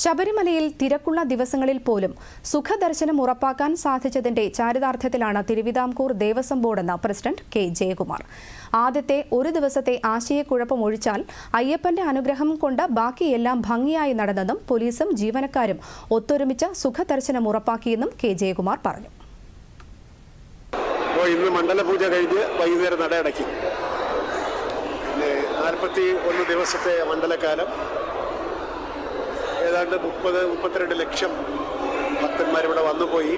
ശബരിമലയിൽ തിരക്കുള്ള ദിവസങ്ങളിൽ പോലും സുഖദർശനം ഉറപ്പാക്കാൻ സാധിച്ചതിന്റെ ചാരിതാർത്ഥ്യത്തിലാണ് തിരുവിതാംകൂർ ദേവസ്വം ബോർഡെന്ന് പ്രസിഡന്റ് കെ. ജയകുമാർ. ആദ്യത്തെ ഒരു ദിവസത്തെ ആശയക്കുഴപ്പം ഒഴിച്ചാൽ അയ്യപ്പന്റെ അനുഗ്രഹം കൊണ്ട് ബാക്കിയെല്ലാം ഭംഗിയായി നടന്നെന്നും പോലീസും ജീവനക്കാരും ഒത്തൊരുമിച്ച് സുഖദർശനം ഉറപ്പാക്കിയെന്നും കെ. ജയകുമാർ പറഞ്ഞു. ഇന്ന് മണ്ഡലപൂജ കഴിഞ്ഞ് വൈകുന്നേരം നട നാൽപ്പത്തി ഒന്ന് ദിവസത്തെ മണ്ഡലകാലം. ഏതാണ്ട് മുപ്പത് മുപ്പത്തിരണ്ട് ലക്ഷം ഭക്തന്മാരിവിടെ വന്നുപോയി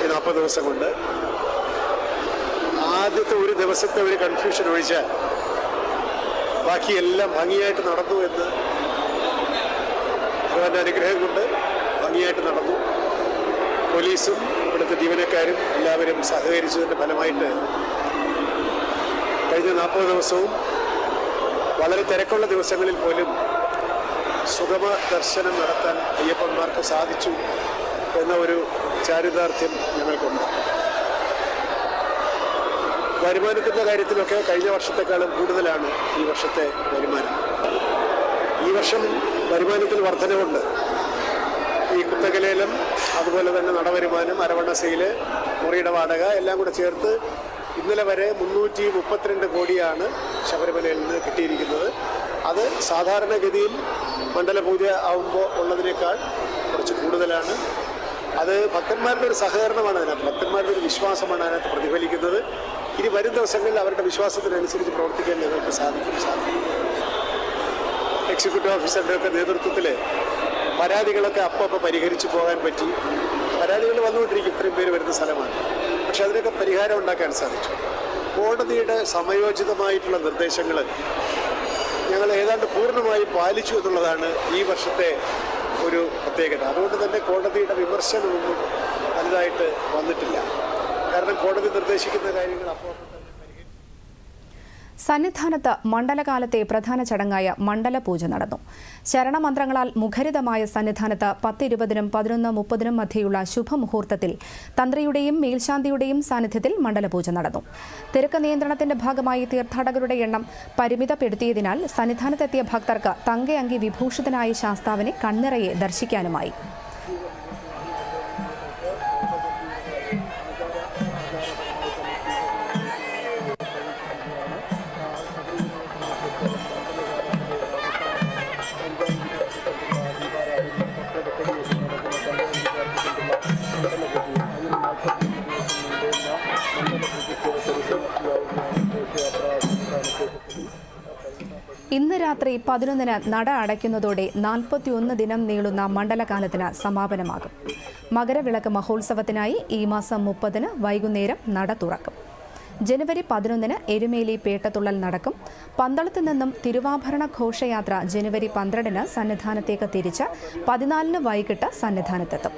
ഈ നാൽപ്പത് ദിവസം കൊണ്ട്. ആദ്യത്തെ ഒരു ദിവസത്തെ ഒരു കൺഫ്യൂഷൻ ഒഴിച്ചാൽ ബാക്കിയെല്ലാം ഭംഗിയായിട്ട് നടന്നു എന്ന് ഭഗവാന്റെ അനുഗ്രഹം കൊണ്ട് ഭംഗിയായിട്ട് നടന്നു. പോലീസും ഇവിടുത്തെ ജീവനക്കാരും എല്ലാവരും സഹകരിച്ചതിന്റെ ഫലമായിട്ട് കഴിഞ്ഞ നാൽപ്പത് ദിവസവും വളരെ തിരക്കുള്ള ദിവസങ്ങളിൽ പോലും സുഗമ ദർശനം നടത്താൻ അയ്യപ്പന്മാർക്ക് സാധിച്ചു എന്ന ഒരു ചാരിതാർത്ഥ്യം ഞങ്ങൾക്കുണ്ട്. വരുമാനത്തിന്റെ കാര്യത്തിലൊക്കെ കഴിഞ്ഞ വർഷത്തെക്കാളും കൂടുതലാണ് ഈ വർഷത്തെ വരുമാനം. ഈ വർഷം വരുമാനത്തിൽ വർധനവുണ്ട്. ഈ കുത്തകലേലം അതുപോലെ തന്നെ നടവരുമാനം അരവണ്ണസയിൽ മുറിയുടെ വാടക എല്ലാം കൂടെ ചേർത്ത് ഇന്നലെ വരെ മുന്നൂറ്റി മുപ്പത്തിരണ്ട് കോടിയാണ് ശബരിമലയിൽ നിന്ന് കിട്ടിയിരിക്കുന്നത്. അത് സാധാരണഗതിയിൽ മണ്ഡലപൂജ ആവുമ്പോൾ ഉള്ളതിനേക്കാൾ കുറച്ച് കൂടുതലാണ്. അത് ഭക്തന്മാരുടെ ഒരു സഹകരണമാണ് അതിനകത്ത്. ഭക്തന്മാരുടെ ഒരു വിശ്വാസമാണ് അതിനകത്ത് പ്രതിഫലിക്കുന്നത്. ഇനി വരും ദിവസങ്ങളിൽ അവരുടെ വിശ്വാസത്തിനനുസരിച്ച് പ്രവർത്തിക്കാൻ ഞങ്ങൾക്ക് സാധിക്കും. സാധിക്കും എക്സിക്യൂട്ടീവ് ഓഫീസറുടെ ഒക്കെ നേതൃത്വത്തിൽ പരാതികളൊക്കെ അപ്പം അപ്പം പരിഹരിച്ചു പോകാൻ പറ്റി. പരാതികൾ വന്നുകൊണ്ടിരിക്കും. ഇത്രയും പേര് വരുന്ന സ്ഥലമാണ്. പക്ഷെ അതിനൊക്കെ പരിഹാരം ഉണ്ടാക്കാൻ സാധിച്ചു. കോടതിയുടെ സമയോചിതമായിട്ടുള്ള നിർദ്ദേശങ്ങൾ ഞങ്ങൾ ഏതാണ്ട് പൂർണമായി പാലിച്ചു എന്നുള്ളതാണ് ഈ വർഷത്തെ ഒരു പ്രത്യേകത. അതുകൊണ്ട് തന്നെ കോടതിയുടെ വിമർശനമൊന്നും വലുതായിട്ട് വന്നിട്ടില്ല. കാരണം കോടതി നിർദ്ദേശിക്കുന്ന കാര്യങ്ങൾ അപ്പോൾ സന്നിധാനത്ത് മണ്ഡലകാലത്തെ പ്രധാന ചടങ്ങായ മണ്ഡലപൂജ നടന്നു. ശരണമന്ത്രങ്ങളാൽ മുഖരിതമായ സന്നിധാനത്ത് പത്തിരുപതിനും പതിനൊന്ന് മുപ്പതിനും മധ്യയുള്ള ശുഭമുഹൂർത്തത്തിൽ തന്ത്രിയുടെയും മേൽശാന്തിയുടെയും സാന്നിധ്യത്തിൽ മണ്ഡലപൂജ നടന്നു. തിരക്ക് നിയന്ത്രണത്തിന്റെ ഭാഗമായി തീർത്ഥാടകരുടെ എണ്ണം പരിമിതപ്പെടുത്തിയതിനാൽ സന്നിധാനത്തെത്തിയ ഭക്തർക്ക് തങ്കയങ്കി വിഭൂഷിതനായ ശാസ്താവിനെ കണ്ണിറയെ ദർശിക്കാനുമായി. ഇന്ന് രാത്രി പതിനൊന്നിന് നട അടയ്ക്കുന്നതോടെ നാൽപ്പത്തിയൊന്ന് ദിനം നീളുന്ന മണ്ഡലകാലത്തിന് സമാപനമാകും. മകരവിളക്ക് മഹോത്സവത്തിനായി ഈ മാസം മുപ്പതിന് വൈകുന്നേരം നട തുറക്കും. ജനുവരി പതിനൊന്നിന് എരുമേലി പേട്ടത്തുള്ളൽ നടക്കും. പന്തളത്ത് നിന്നും തിരുവാഭരണ ഘോഷയാത്ര ജനുവരി പന്ത്രണ്ടിന് സന്നിധാനത്തേക്ക് തിരിച്ച് പതിനാലിന് വൈകിട്ട് സന്നിധാനത്തെത്തും.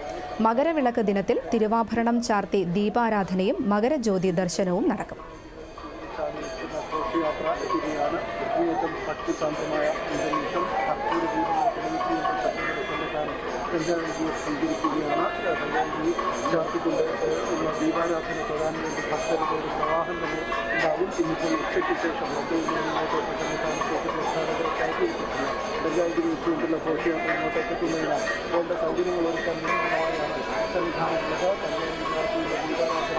മകരവിളക്ക് ദിനത്തിൽ തിരുവാഭരണം ചാർത്തി ദീപാരാധനയും മകരജ്യോതി ദർശനവും നടക്കും. ഘോഷയാത്ര എത്തുകയാണ് ഏറ്റവും ഭക്തിസാന്ദ്രമായ അന്തരീക്ഷം ഭക്തിയുടെ ദീപങ്ങൾ തെളിയിച്ചുകൊണ്ട് സ്വീകരിക്കുകയാണ്. പഞ്ചായത്തി ചാർത്തിക്കൊണ്ട് ഉള്ള ദീപാരാധന തൊഴാൻ വേണ്ടി ഭക്തരുടെ ഒരു പ്രവാഹം തന്നെ ഉണ്ടാവും ഇന്നിപ്പോൾ ഉച്ചയ്ക്ക് ശേഷം പഞ്ചായത്തിൽ വെച്ചുകൊണ്ടുള്ള ഘോഷയാത്ര ഇങ്ങോട്ടേക്ക് എത്തുന്നതിന് വേണ്ട സൗകര്യങ്ങൾ ഒരുക്കാൻ സന്നിധാനത്തിലേക്ക് പഞ്ചായത്ത് ചാർത്തിയുള്ള ദീപാരാധന